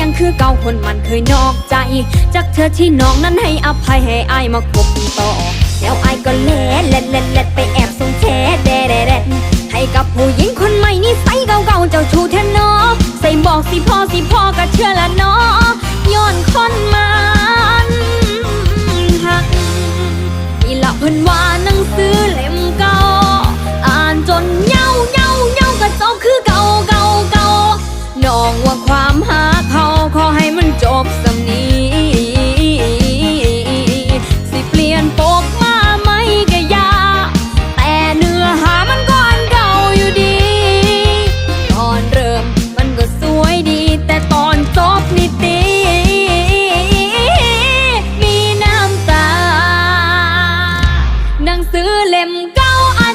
ยังคือเก่าคนมันเคยนอกใจ จากเธอที่น้องนั้นให้อภัยให้อายมาคบต่อ แล้วอายก็เล็ดเล็ดเล็ดเล็ดไปแอบส่งแท้เดแดแดให้กับผู้หญิงคนใหม่นี่ใส่เก่าเก่าเจ้าชู้แท้เนาะใส่บอกสิพ่อสิพ่อก็เชื่อละเนาะย้อนคนมันหักนี่ละเพิ่นว่านังซื้อเล่มเก่าอ่านจนเงาเงาเงาก็ะจกคือเก่าเก่าเก่าน้องว่า อกมาไม่กะยา แต่เนื้อหามันก่อนเก่าอยู่ดี ตอนเริ่มมันก็สวยดี แต่ตอนจบนี่ตีมีน้ำตา หนังสือเล่มเก่าอัน